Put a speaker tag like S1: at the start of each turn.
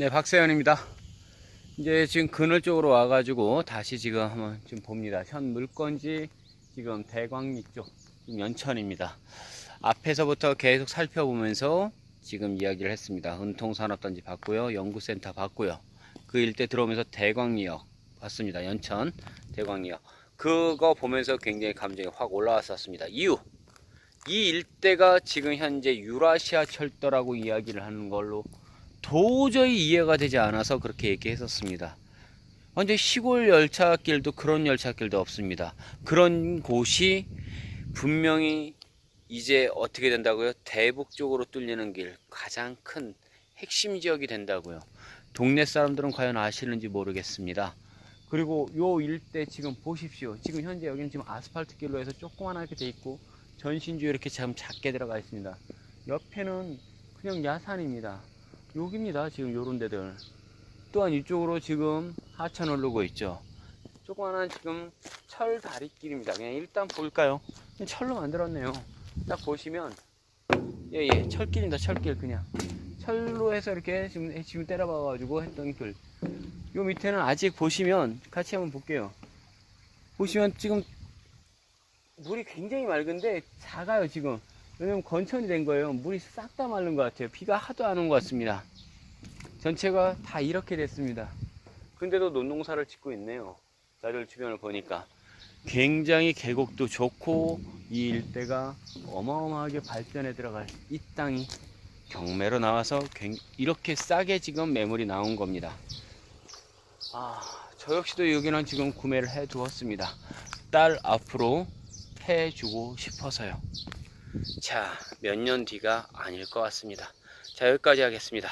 S1: 네, 박세현입니다. 이제 지금 그늘 쪽으로 와가지고 다시 지금 한번 좀 봅니다. 현 물건지 지금 대광리 쪽, 연천입니다. 앞에서부터 계속 살펴보면서 지금 이야기를 했습니다. 은통산업단지 봤고요. 연구센터 봤고요. 그 일대 들어오면서 대광리역 봤습니다. 연천 대광리역. 그거 보면서 굉장히 감정이 확 올라왔었습니다. 이유 이 일대가 지금 현재 유라시아 철도라고 이야기를 하는 걸로 도저히 이해가 되지 않아서 그렇게 얘기했었습니다. 현재 시골 열차길도 그런 열차길도 없습니다. 그런 곳이 분명히 이제 어떻게 된다고요? 대북 쪽으로 뚫리는 길 가장 큰 핵심 지역이 된다고요. 동네 사람들은 과연 아시는지 모르겠습니다. 그리고 요 일대 지금 보십시오. 지금 현재 여기는 지금 아스팔트 길로 해서 조그만하게 돼 있고 전신주 이렇게 참 작게 들어가 있습니다. 옆에는 그냥 야산입니다. 여기입니다. 지금 요런 데들. 또한 이쪽으로 지금 하천을 흐르고 있죠. 조그만한 지금 철 다리길입니다. 그냥 일단 볼까요? 철로 만들었네요. 딱 보시면 예예 철길입니다. 철길 그냥 철로 해서 이렇게 지금 지금 때려박아가지고 했던 길. 요 밑에는 아직 보시면 같이 한번 볼게요. 보시면 지금 물이 굉장히 맑은데 작아요 지금. 왜냐면 건천이 된 거예요. 물이 싹 다 마른 것 같아요. 비가 하도 안 온 것 같습니다. 전체가 다 이렇게 됐습니다. 근데도 논농사를 짓고 있네요. 나들 주변을 보니까 굉장히 계곡도 좋고 이 일대가 어마어마하게 발전해 들어갈 이 땅이 경매로 나와서 굉- 이렇게 싸게 지금 매물이 나온 겁니다. 아, 저 역시도 여기는 지금 구매를 해 두었습니다. 딸 앞으로 해주고 싶어서요. 자, 몇 년 뒤가 아닐 것 같습니다. 자, 여기까지 하겠습니다.